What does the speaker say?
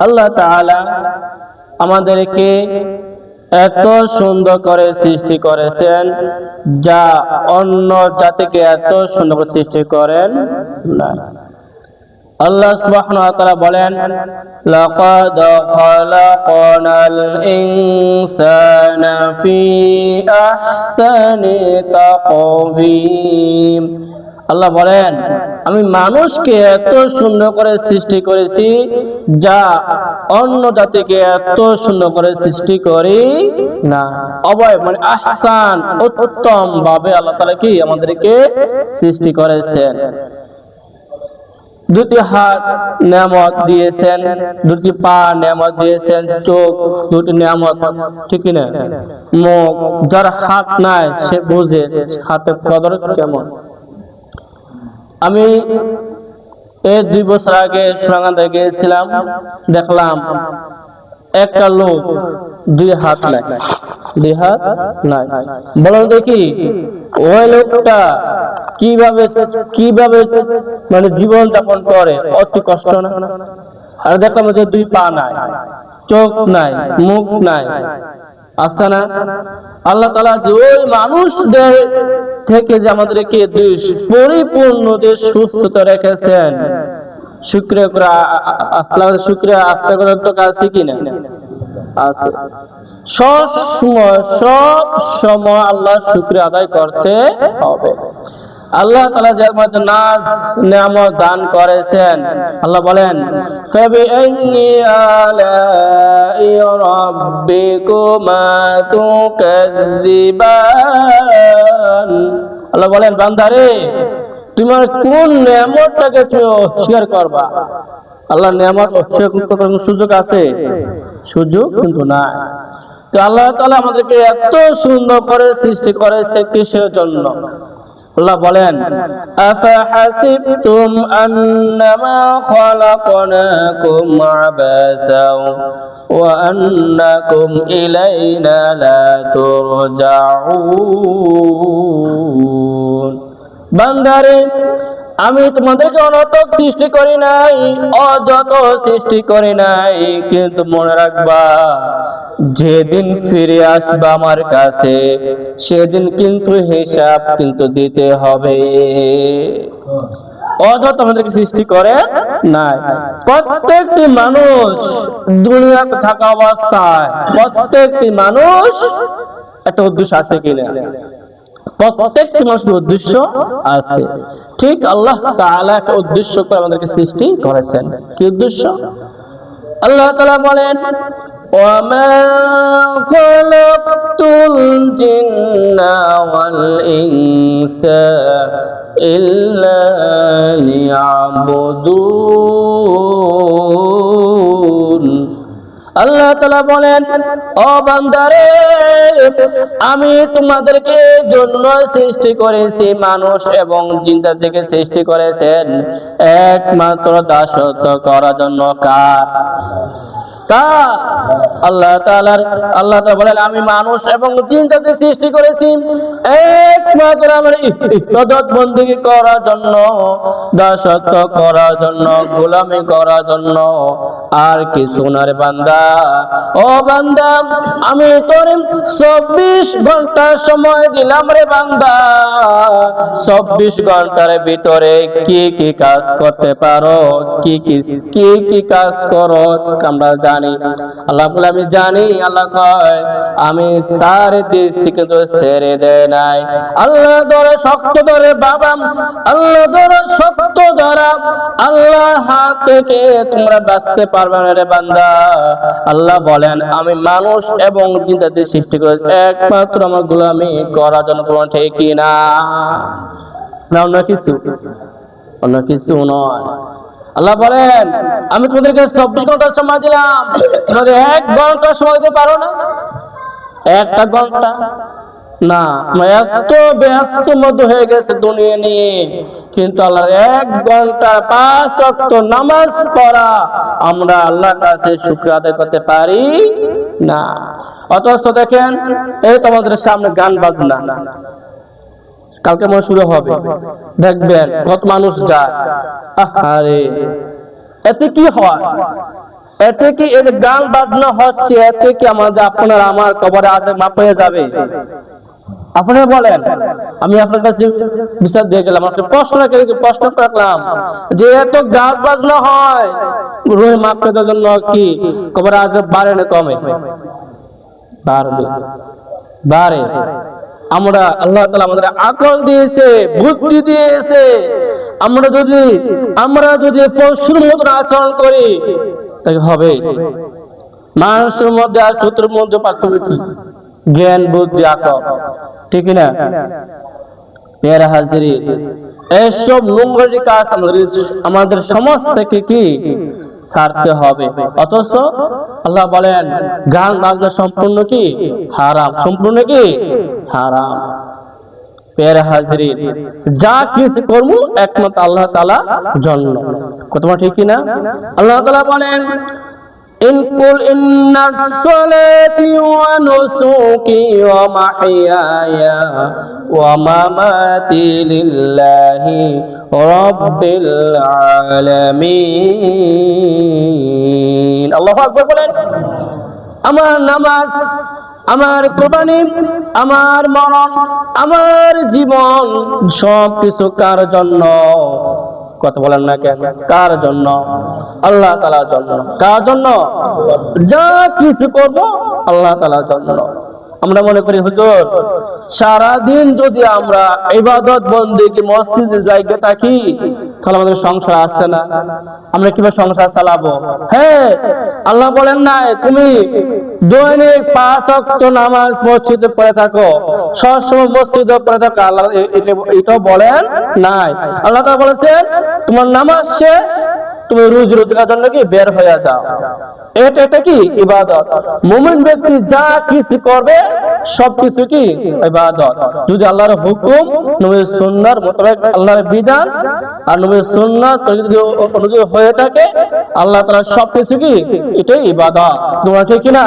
আল্লাহ তাআলা আমাদেরকে এত সুন্দর করে সৃষ্টি করেছেন যা অন্য জাতিকে এত সুন্দর সৃষ্টি করেন না। আল্লাহ বলেন আল্লাহ বলেন আমি মানুষকে এত সুন্দর করে সৃষ্টি করেছি, যা অন্য জাতিকে এত সুন্দর করে সৃষ্টি করি না। অবয় মানে আহসান উত্তম ভাবে আল্লাহ তাআলা কি আমাদেরকে সৃষ্টি করেছেন। দুটি হাত নিয়ামত দিয়েছেন, দুটি পা নিয়ামত দিয়েছেন, চোখ দুটি নিয়ামত, ঠিক না মুখ, যার হাত নাই সে বুঝে হাতের কদর কেমন? আমি এই দুই বছর আগে সুরাঙ্গাতে গিয়েছিলাম, দেখলাম একটা লোক দুই হাত নাই, দুই হাত নাই। বলো দেখি, ওই লোকটা কীভাবে কীভাবে মানে জীবন যাপন করে, অতি কষ্ট না? আর দেখলাম যে দুই পা নাই, চোখ নাই, মুখ নাই। আছে না? আল্লাহ তালা যে ওই মানুষদের থেকে যে আমাদেরকে সুস্থতা রেখেছেন, শুক্রিয়া শুক্রিয়া তো কিনা সব সময় সব সময় আল্লাহ শুক্রিয়া আদায় করতে হবে। আল্লাহ তালা যার মধ্যে নাচ নাম দান করেছেন। আল্লাহ বলেন কবি আল্লাহ বলেন, বান্দারে, তোমার কোন নিয়ামতটাকে তুমি অস্বীকার করবা? আল্লাহ নিয়ামত অস্বীকার সুযোগ আছে? সুযোগ কিন্তু না তো আল্লাহ তালা আমাদেরকে এত সুন্দর করে সৃষ্টি করেছে কিসের জন্য? আল্লাহ বলেন আফাহাসিবতুম আন্নামা খালাকনাকুম আবাসাও ওয়া আন্নাকুম ইলাইনা লা তুরজাউন। বান্দারে আমি তোমাদেরকে অনর্থক সৃষ্টি করি নাই, অযত সৃষ্টি করি নাই, কিন্তু মনে রাখবা, যেদিন ফিরে আসবা আমার কাছে, সেদিন কিন্তু হিসাব কিন্তু দিতে হবে। অযথা আমাদেরকে সৃষ্টি করে নাই। প্রত্যেকটি মানুষ দুনিয়াতে থাকা অবস্থায়, প্রত্যেকটি মানুষ একটা উদ্দেশ্য আছে কিনা প্রত্যেকটি মানুষের উদ্দেশ্য আছে ঠিক আল্লাহ তাআলা একটা উদ্দেশ্য করে আমাদেরকে সৃষ্টি করেছেন কি উদ্দেশ্য আল্লাহ তাআলা বলেন وما خلقت الجن والإنس إلا ليعبدون আল্লাহ তালা বলেন, ও বান্দারে, আমি তোমাদেরকে জন্য সৃষ্টি করেছি, মানুষ এবং জিন্দা থেকে সৃষ্টি করেছেন। একমাত্র দাসত্ব করার জন্য কার? আল্লাহ আল্লাহ বলেন, আমি মানুষ এবং সৃষ্টি করেছি। একমাত্র আমার করার জন্য, দাসত্ব করার জন্য, গোলামি করার জন্য আর কিছু না রে বান্দা। ও বান্দা, আমি তোর চব্বিশ ঘণ্টা সময় দিলাম রে বান্দা। চব্বিশ ঘণ্টার ভিতরে কি কি কাজ করতে পারো? কি কি কি কি কাজ করো? আমরা জানি। আল্লাহ বলে, আমি জানি। আল্লাহ কয়, আমি সারে দিয়েছি কিন্তু ছেড়ে দেয় নাই। আল্লাহ ধরে শক্ত ধরে বাবা, আল্লাহ ধরে শক্ত ধরা আল্লাহ হাত থেকে তোমরা বাঁচতে রে বান্দা। আল্লাহ বলেন, আমি মানুষ এবং চিন্তাতে সৃষ্টি করে একমাত্র আমার গোলামি করার জন্য না, অন্য কিছু। অন্য কিছু নয়। আল্লাহ বলেন, আমি তোমাদেরকে চব্বিশ ঘণ্টা সময় দিলাম। তোমাদের এক ঘণ্টা সময় দিতে পারো না? একটা ঘণ্টা। না এত ব্যস্ত হয়ে গেছে দুনিয়া নিয়ে। কিন্তু আল্লাহ এক ঘণ্টা পাঁচ অক্ট নামাজ পড়া আমরা আল্লাহর কাছে শুক্র আদায় করতে পারি না। অথচ দেখেন, এই তোমাদের সামনে গান বাজনা। কালকে মনে শুরু হবে। দেখবেন কত মানুষ যায়। আরে এতে কি হয়? এতে কি এই গান বাজনা হচ্ছে, এতে কি আমাদের আপনার আমার কবরে আছে মাপ হয়ে যাবে? আপনারা বলেন, আমি আপনার কাছে বিচার দিয়ে গেলাম, আপনি প্রশ্ন প্রশ্ন রাখলাম। যে এত গান বাজনা হয় রুহে মাপ জন্য কি কবরে বাড়ে না কমে? বাড়বে বাড়ে। আমরা আল্লাহ তালা আমাদের আকল দিয়েছে, বুদ্ধি দিয়েছে। আমরা যদি আমরা যদি পশুর মতন আচরণ করি তাই হবে। মানুষের মধ্যে আর চতুর মধ্যে পার্থক্য জ্ঞান, বুদ্ধি, আকল। ঠিক না? মেয়েরা হাজিরি। এসব নোংরাটি কাজ আমাদের সমাজ থেকে কি ছাড়তে হবে? অথচ আল্লাহ বলেন, গান বাজনা সম্পূর্ণ কি হারাম? সম্পূর্ণ কি হারাম। পের হাজরি। যা কিছু করব একমাত্র আল্লাহ তালা জন্য। কথা ঠিক কিনা আল্লাহ তালা বলেন قل إن الصلاة ونسكي ومحياي ومماتي لله رب العالمين الله أكبر বলেন আমার নামাজ আমার কোরবানি আমার মরণ আমার জীবন সব কিছু কার জন্য কথা বলেন না কেন কার জন্য আল্লাহ তালার জন্য। কার জন্য? যা কিছু করব আল্লাহ তালার জন্য। আমরা মনে করি, হুজুর, সারাদিন যদি আমরা ইবাদত বন্দিকে মসজিদে জায়গা থাকি, তাহলে আমাদের সংসার আসছে না। আমরা কীভাবে সংসার চালাবো? হ্যাঁ আল্লাহ বলেন না, তুমি দৈনিক পাঁচ অক্ট নামাজ মসজিদে পড়ে থাকো, সবসময় মসজিদে পড়ে থাকো। আল্লাহ এটা- বলেন নাই। আল্লাহ বলেছেন, তোমার নামাজ শেষ তুমি রুজি রোজগার জন্য কি বের হয়ে যাও। এটা এটা কি ইবাদত? মুমিন ব্যক্তি যা কিছু করবে, সবকিছু কি ইবাদত? যদি আল্লাহর হুকুম, নবীর সুন্নাহর মোতাবেক আল্লাহর বিধান, আর নবীর সুন্নাহ যদি অনুযায়ী হয়ে থাকে, আল্লাহ তাআলা সবকিছু কি? এটাই ইবাদত। তোমরা ঠিক না